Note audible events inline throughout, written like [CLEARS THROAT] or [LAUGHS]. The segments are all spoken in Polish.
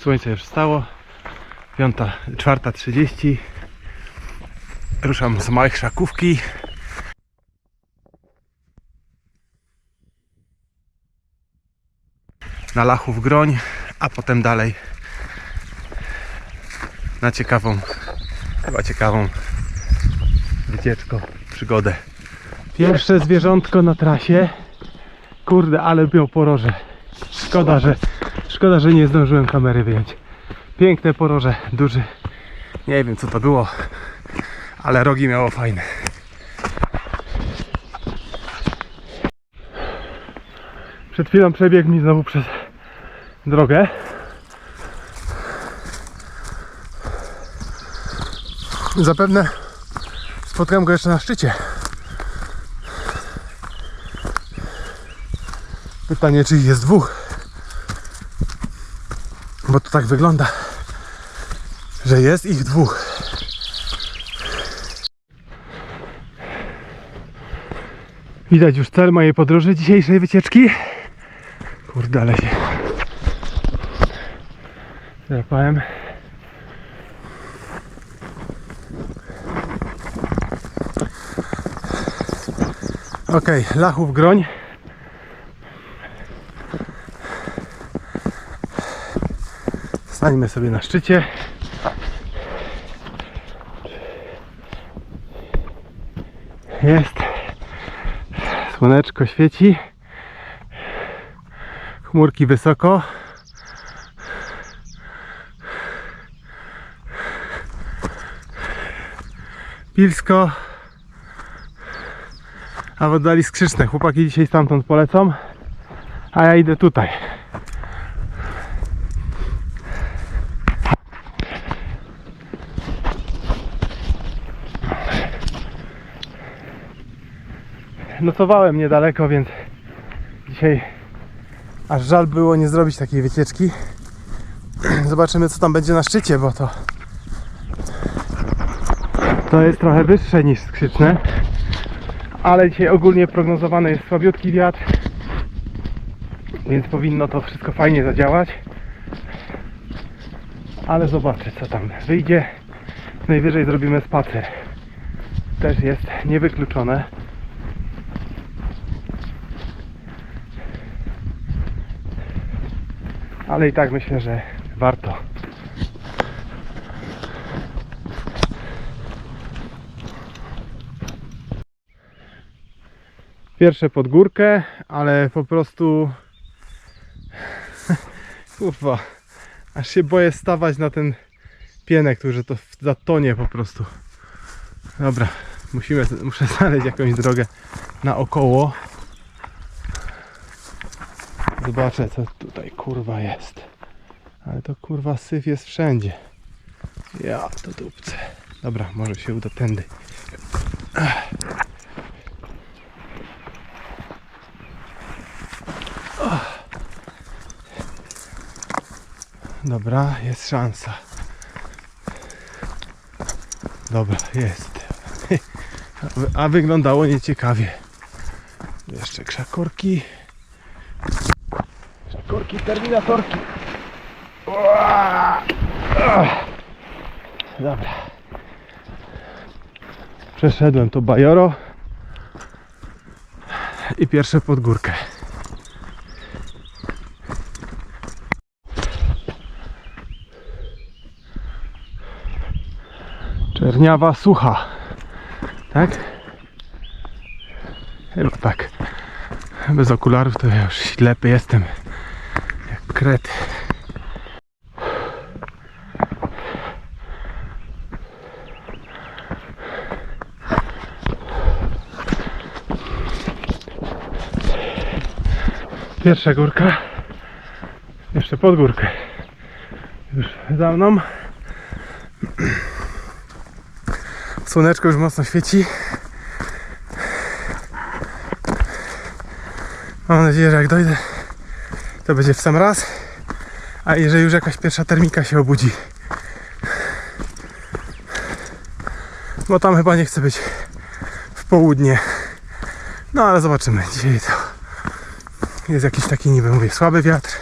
Słońce już wstało. Piąta, czwarta trzydzieści. Ruszam z małych szakówki. Na Lachów Groń, a potem dalej na ciekawą, chyba ciekawą wycieczką, przygodę. Pierwsze zwierzątko na trasie. Kurde, ale miał poroże. Szkoda, że szkoda, że nie zdążyłem kamery wyjąć. Piękne poroże, duży. Nie wiem co to było, ale rogi miało fajne. Przed chwilą przebiegł mi znowu przez drogę. Zapewne spotkam go jeszcze na szczycie. Pytanie, czy jest dwóch. Bo to tak wygląda, że jest ich dwóch. Widać już cel mojej podróży dzisiejszej wycieczki. Kurde, ale się złapałem. Okej, Lachów Groń. Stańmy sobie na szczycie. Jest. Słoneczko świeci. Chmurki wysoko. Pilsko. A w oddali skrzyczne. Chłopaki dzisiaj stamtąd polecą. A ja idę tutaj. Nocowałem niedaleko, więc dzisiaj aż żal było nie zrobić takiej wycieczki. [CLEARS THROAT] Zobaczymy co tam będzie na szczycie, bo to to jest trochę wyższe niż skrzyczne. Ale dzisiaj ogólnie prognozowany jest słabiutki wiatr, więc powinno to wszystko fajnie zadziałać. Ale zobaczę co tam wyjdzie. Najwyżej zrobimy spacer. Też jest niewykluczone. Ale i tak myślę, że warto. Pierwsze pod górkę, ale po prostu [LAUGHS] kurwa, aż się boję stawać na ten pienek, który to zatonie po prostu. Dobra, musimy, muszę znaleźć jakąś drogę naokoło. Zobaczę co tutaj kurwa jest. Ale to kurwa syf jest wszędzie. Ja to dupce. Dobra, może się uda tędy. Dobra, jest szansa. Dobra, jest. [LAUGHS] A wyglądało nieciekawie. Jeszcze krzakorki. Terminatorki. Ach. Dobra. Przeszedłem to bajoro i pierwsze pod górkę. Czerniawa sucha. Tak? Chyba tak. Bez okularów to ja już ślepy jestem kret. Pierwsza górka. Jeszcze pod górkę. Już za mną. Słoneczko już mocno świeci. Mam nadzieję, że jak dojdę to będzie w sam raz. A jeżeli już jakaś pierwsza termika się obudzi. Bo tam chyba nie chcę być w południe. No ale zobaczymy. Dzisiaj to jest jakiś taki niby mówię słaby wiatr.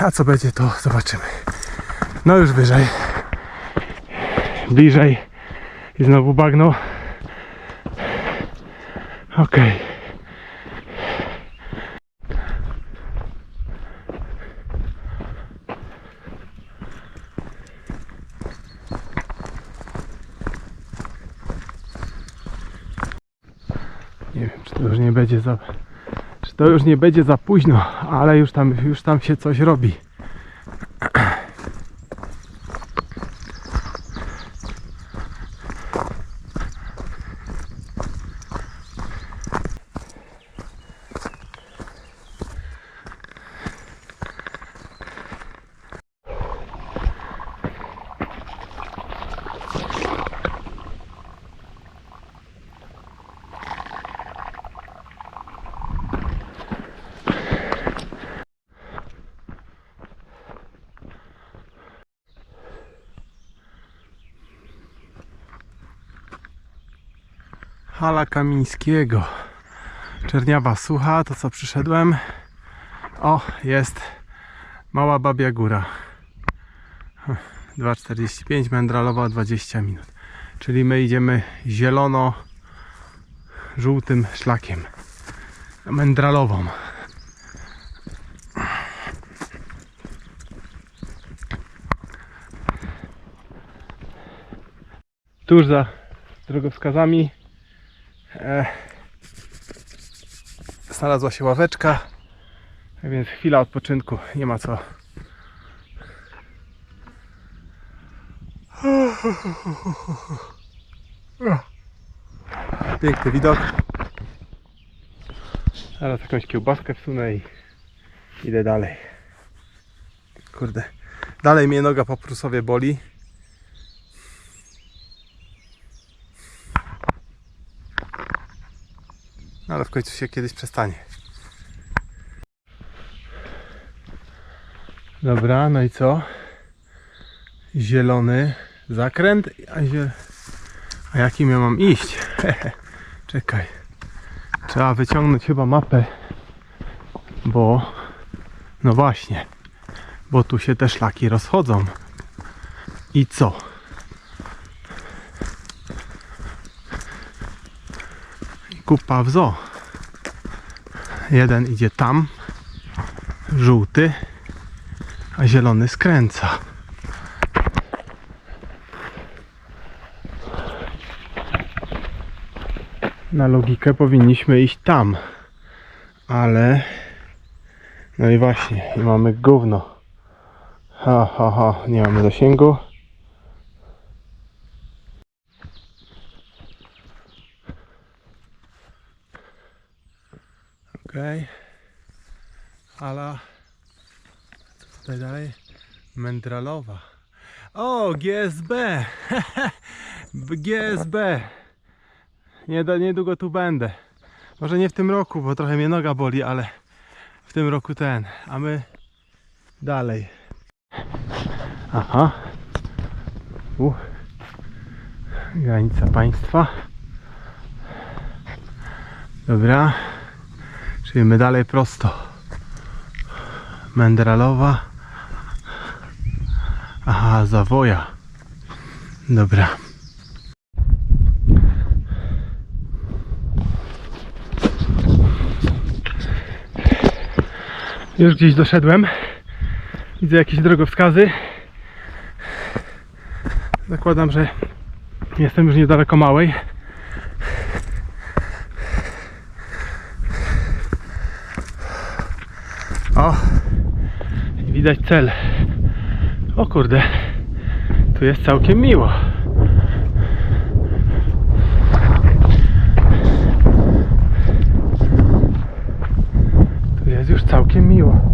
A co będzie, to zobaczymy. No już wyżej. Bliżej. I znowu bagno. Okej. Nie wiem, czy to już nie będzie za... Czy to już nie będzie za późno, ale już tam, już tam się coś robi. Hala Kamińskiego. Czerniawa sucha, to co przyszedłem. O, jest Mała Babia Góra. 2,45, Mędralowa 20 minut. Czyli my idziemy zielono-żółtym szlakiem. Mędralową. Tuż za drogowskazami znalazła się ławeczka, więc chwila odpoczynku, nie ma co. Piękny widok. Teraz jakąś kiełbaskę wsunę i idę dalej. Kurde, dalej mnie noga po Prusowie boli. No, ale w końcu się kiedyś przestanie. Dobra, no i co? Zielony zakręt, a, a jakim ja mam iść? [LAUGHS] Czekaj. Trzeba wyciągnąć chyba mapę, bo no właśnie, bo tu się te szlaki rozchodzą. I co? kupa w zoo. Jeden idzie tam, żółty, a zielony skręca. Na logikę powinniśmy iść tam, ale no i właśnie, i mamy gówno. Ha, ha, ha, nie mamy zasięgu. Okej. Ala. Co tutaj dalej? Mędralowa. O, GSB! GSB! [LAUGHS] Nie, niedługo tu będę. Może nie w tym roku, bo trochę mnie noga boli, ale w tym roku ten. A my dalej. Aha. U. Granica państwa. Dobra. Czyli my dalej prosto. Mędralowa. Aha, zawoja. Dobra. Już gdzieś doszedłem. Widzę jakieś drogowskazy. Zakładam, że jestem już niedaleko małej. Widać cel. O kurde, tu jest całkiem miło. Tu jest już całkiem miło.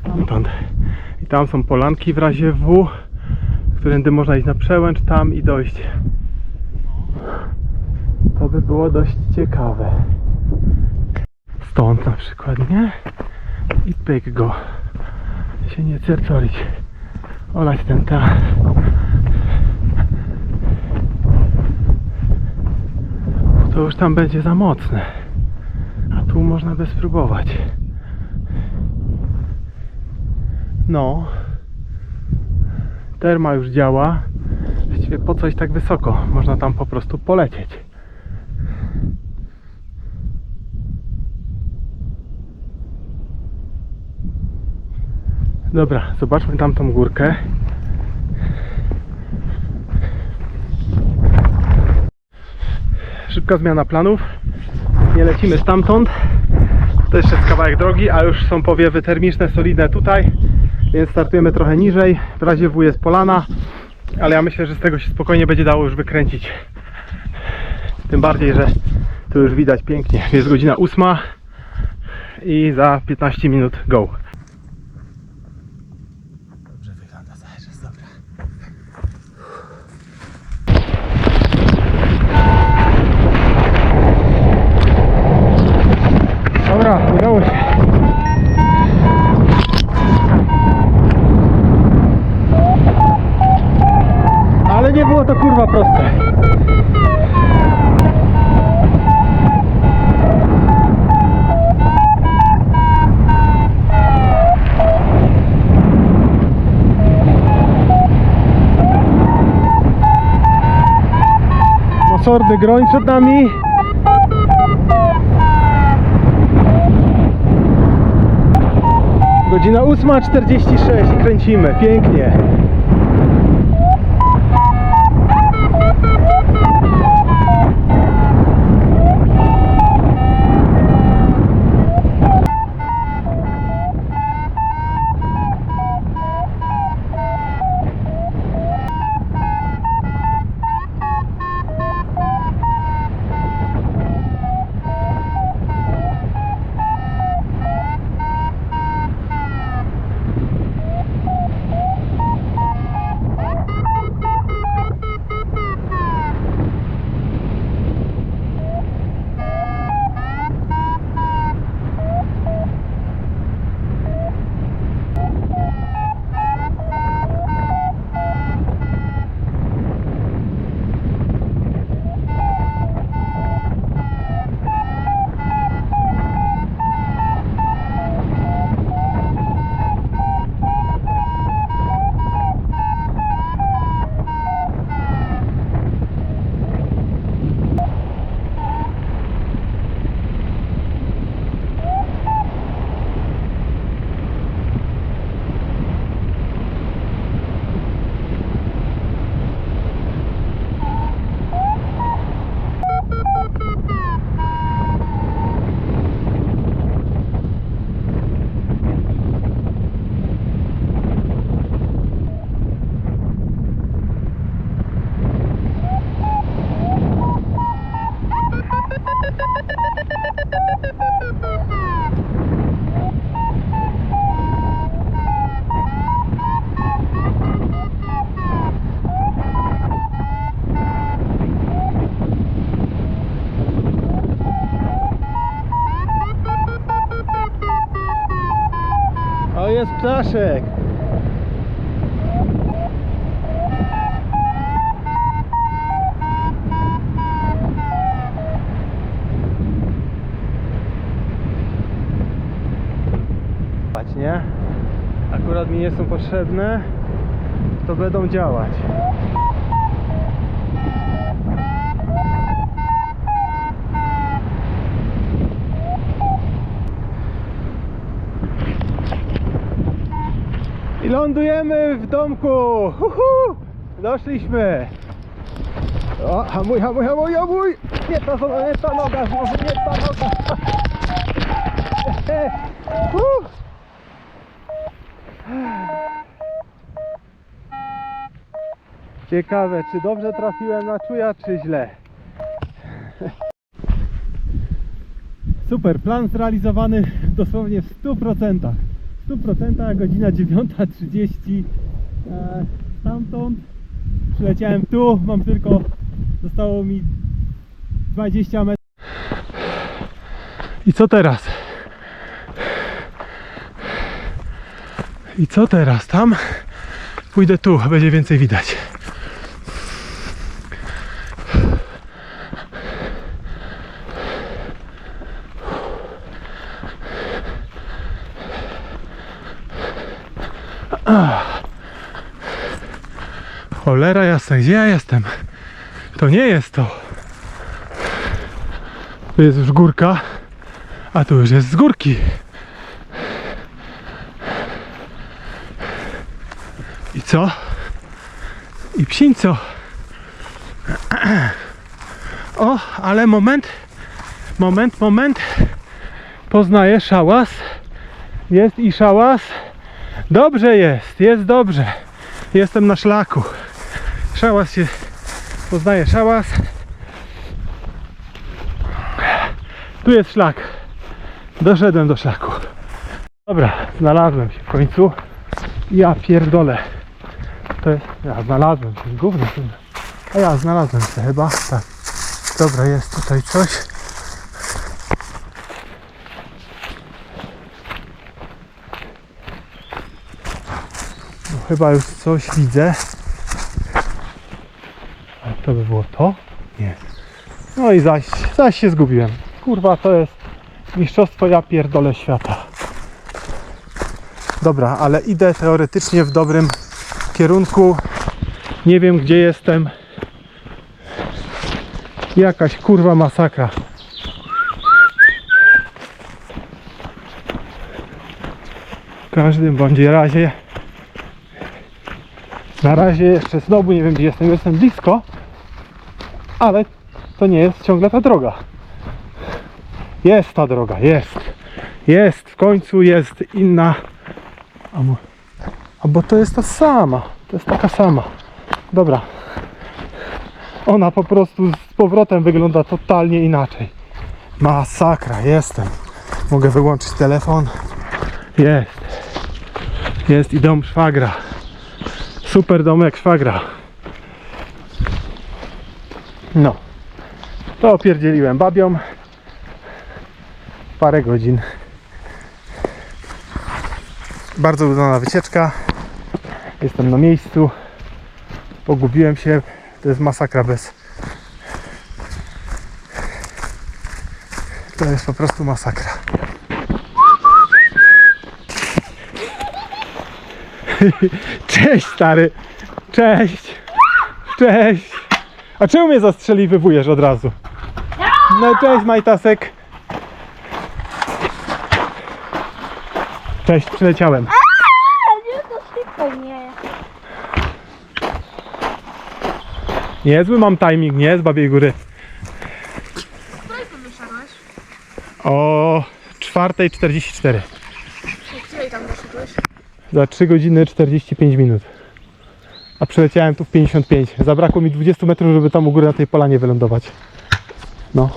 Stamtąd. I tam są polanki w razie W. którędy można iść na przełęcz tam i dojść. To by było dość ciekawe. Stąd na przykład, nie? I pyk go. Się nie cercolić. Olać ten ta. To już tam będzie za mocne. A tu można by spróbować. No. Terma już działa. Właściwie po coś tak wysoko? Można tam po prostu polecieć. Dobra, zobaczmy tamtą górkę. Szybka zmiana planów. Nie lecimy stamtąd. To jeszcze jest kawałek drogi, a już są powiewy termiczne, solidne tutaj. Więc startujemy trochę niżej. W razie W jest polana, ale ja myślę, że z tego się spokojnie będzie dało już wykręcić. Tym bardziej, że tu już widać pięknie. Jest godzina ósma i za 15 minut go. Dobrze wygląda cały czas, dobra. Dobra, udało się. Ale nie było to kurwa proste. Mosorny groń przed nami. Godzina 8.46 i kręcimy. Pięknie. Ptaszek. Nie? Akurat mi nie są potrzebne, to będą działać. Lądujemy w domku! Uhu! Doszliśmy! O, hamuj, hamuj, hamuj, hamuj! Nie ta, nie ta noga, może nie ta noga! [LAUGHS] Uh! Ciekawe, czy dobrze trafiłem na czuja, czy źle. [LAUGHS] Super, plan zrealizowany dosłownie w 100%. W 100%, godzina 9.30. E, stamtąd. Przyleciałem tu, mam tylko, zostało mi 20 metrów. I co teraz? I co teraz? Tam? Pójdę tu, będzie więcej widać. Cholera jasna, gdzie ja jestem? To nie jest to. Tu jest już górka, a tu już jest z górki. I co? I psińco. O, ale moment, moment, moment. Poznaję szałas. Jest i szałas. Dobrze jest, jest dobrze. Jestem na szlaku. Szałas się poznaje szałas. Tu jest szlak. Doszedłem do szlaku. Dobra, znalazłem się w końcu. Ja pierdolę. To jest. Ja znalazłem się. Gówno. A ja znalazłem się chyba. Tak. Dobra, jest tutaj coś. No, chyba już coś widzę. To by było to? Nie. No i zaś, zaś się zgubiłem. Kurwa, to jest mistrzostwo ja pierdolę świata. Dobra, ale idę teoretycznie w dobrym kierunku. Nie wiem gdzie jestem. Jakaś kurwa masakra. W każdym bądź razie na razie jeszcze znowu nie wiem gdzie jestem. Jestem blisko, ale to nie jest ciągle ta droga. Jest ta droga, jest. Jest, w końcu jest inna. A, mo- bo to jest ta sama. To jest taka sama. Dobra. Ona po prostu z powrotem wygląda totalnie inaczej. Masakra, jestem. Mogę wyłączyć telefon. Jest. Jest i dom szwagra. Super domek szwagra. No. To opierdzieliłem babią. Parę godzin. Bardzo udana wycieczka. Jestem na miejscu. Pogubiłem się. To jest masakra bez. To jest po prostu masakra. [LAUGHS] Cześć stary. Cześć. Cześć. A czemu mnie zastrzeliwujesz od razu? No cześć Majtasek. Cześć, przyleciałem. Nie, to. Niezły mam timing, nie? Z Babiej Góry. Której wyszedłeś? O 4.44. O której tam doszedłeś? Za 3 godziny 45 minut. A przyleciałem tu w 55. Zabrakło mi 20 metrów, żeby tam u góry na tej polanie wylądować. No.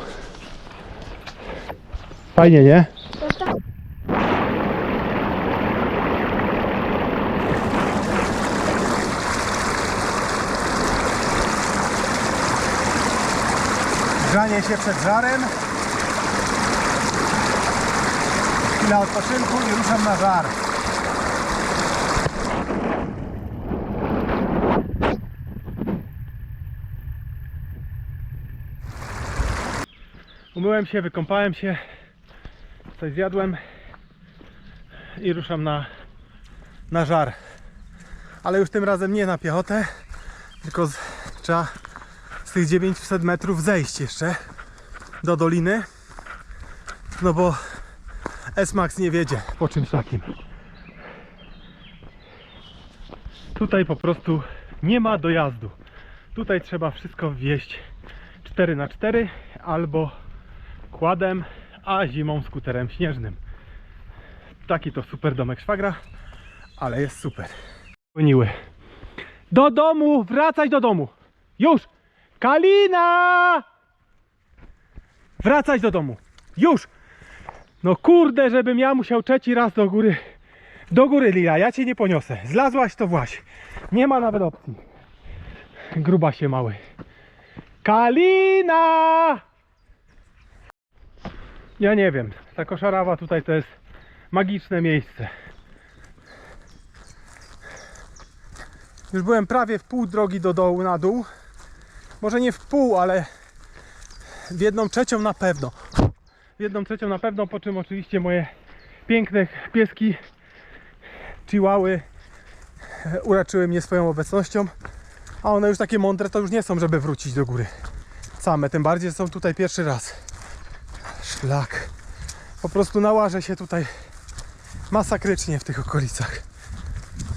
Fajnie, nie? Grzanie się przed żarem. Chwila odpoczynku i ruszam na żar. Umyłem się, wykąpałem się, coś zjadłem i ruszam na, na żar. Ale już tym razem nie na piechotę, tylko z, trzeba z tych 900 metrów zejść jeszcze do doliny. No bo S-Max nie wiedzie po czymś takim. Tutaj po prostu nie ma dojazdu. Tutaj trzeba wszystko wieść 4 na 4 albo kładem, a zimą skuterem śnieżnym. Taki to super domek szwagra, ale jest super. Goniły. Do domu! Wracać do domu! Już! Kalina! Wracać do domu! Już! No kurde, żebym ja musiał trzeci raz do góry Do góry Lila, ja cię nie poniosę. Zlazłaś to właś. Nie ma nawet opcji. Gruba się mały. Kalina! Ja nie wiem. Ta koszarawa tutaj to jest magiczne miejsce. Już byłem prawie w pół drogi do dołu na dół. Może nie w pół, ale w jedną trzecią na pewno. W jedną trzecią na pewno, po czym oczywiście moje piękne pieski chihuały e, uraczyły mnie swoją obecnością. A one już takie mądre to już nie są, żeby wrócić do góry. Same, tym bardziej są tutaj pierwszy raz. Szlak. Po prostu nałażę się tutaj masakrycznie w tych okolicach.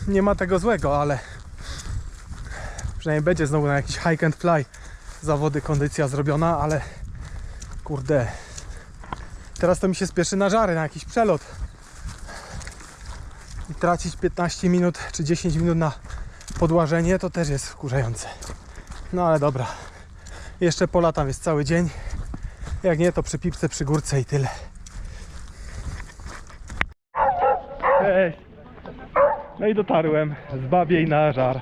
Nie ma tego złego, ale przynajmniej będzie znowu na jakiś hike and fly. Zawody kondycja zrobiona, ale kurde. Teraz to mi się spieszy na żary, na jakiś przelot. I tracić 15 minut czy 10 minut na podłażenie to też jest wkurzające. No ale dobra. Jeszcze polatam jest cały dzień jak nie to przy pipce, przy górce i tyle Cześć no i dotarłem z babiej na żar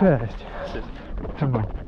Cześć. Czemu?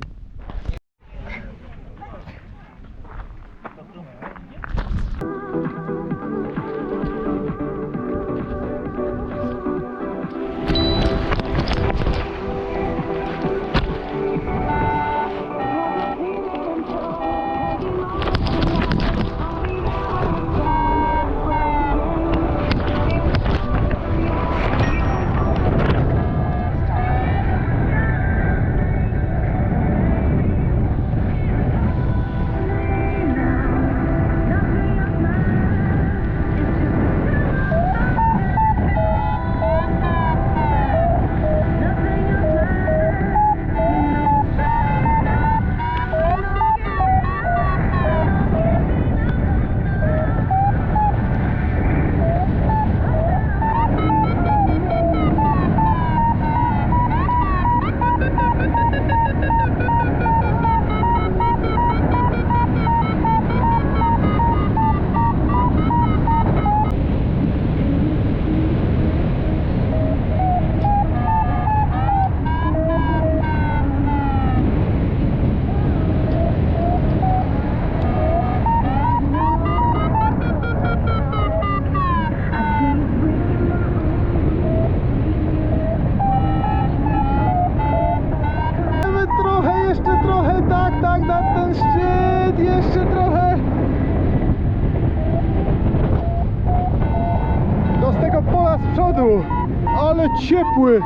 Ciepły.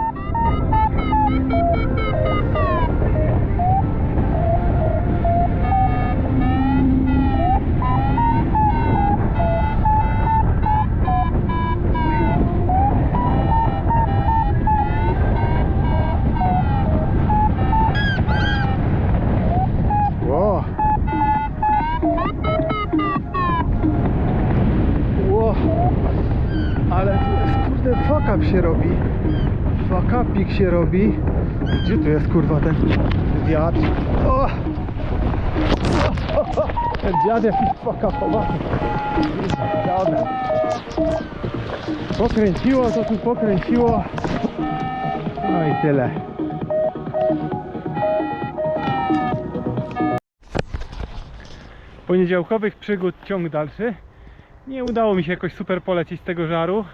Ale kurde up się robi. Fuck upik się robi. Gdzie tu jest kurwa ten wiatr? O! Ten dziad jakiś. Dziadem. Pokręciło, to tu pokręciło. No i tyle. poniedziałkowych przygód ciąg dalszy. Nie udało mi się jakoś super polecieć z tego żaru,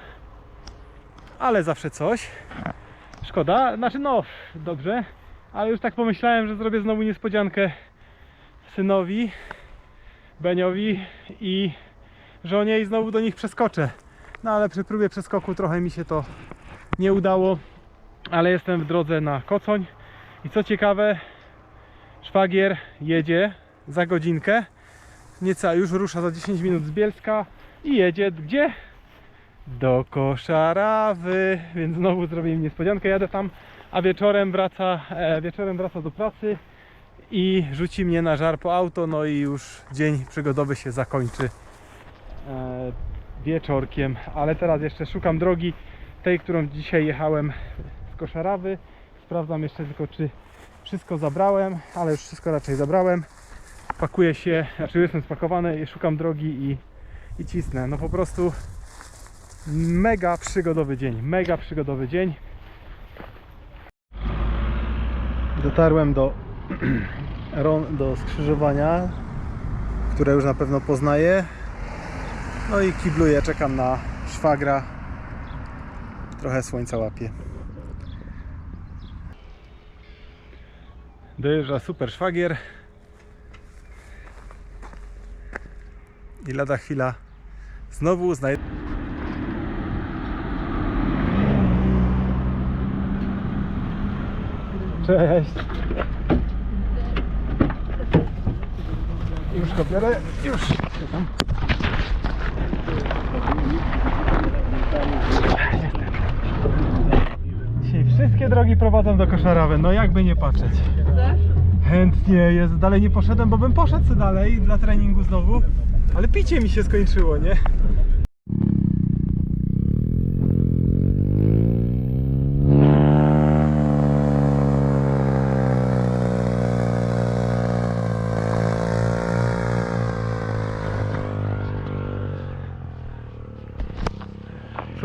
ale zawsze coś. Szkoda, znaczy no, dobrze, ale już tak pomyślałem, że zrobię znowu niespodziankę synowi, Beniowi i żonie i znowu do nich przeskoczę. No ale przy próbie przeskoku trochę mi się to nie udało, ale jestem w drodze na Kocoń i co ciekawe, szwagier jedzie za godzinkę Nieca już rusza za 10 minut z Bielska i jedzie gdzie? Do Koszarawy, więc znowu zrobię im niespodziankę, jadę tam, a wieczorem wraca, e, wieczorem wraca do pracy i rzuci mnie na żar po auto, no i już dzień przygodowy się zakończy e, wieczorkiem, ale teraz jeszcze szukam drogi, tej, którą dzisiaj jechałem z Koszarawy, sprawdzam jeszcze tylko czy wszystko zabrałem, ale już wszystko raczej zabrałem. Pakuję się, znaczy jestem spakowany szukam drogi i, i cisnę. No po prostu mega przygodowy dzień, mega przygodowy dzień. Dotarłem do, [CLEARS THROAT] do skrzyżowania, które już na pewno poznaję. No i kibluję, czekam na szwagra. Trochę słońca łapie. Dojeżdża super szwagier. I lada chwila znowu znajdę. Cześć. Już go biorę. Już. Czekam. Dzisiaj wszystkie drogi prowadzą do Koszarawy, no jakby nie patrzeć. Chętnie jest, dalej nie poszedłem, bo bym poszedł dalej dla treningu znowu, ale picie mi się skończyło, nie?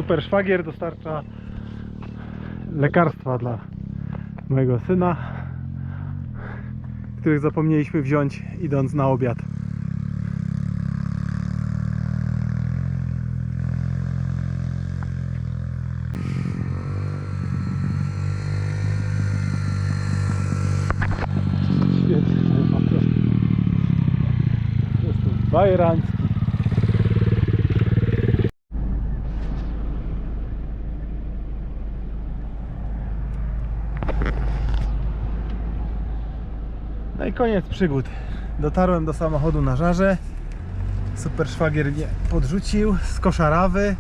Super szwagier dostarcza lekarstwa dla mojego syna, których zapomnieliśmy wziąć idąc na obiad. Świetnie, po prostu. Po prostu bajerancki. No i koniec przygód. Dotarłem do samochodu na żarze. Super szwagier mnie podrzucił z koszarawy.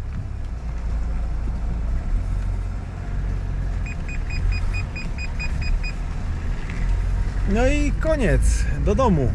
No i koniec. Do domu.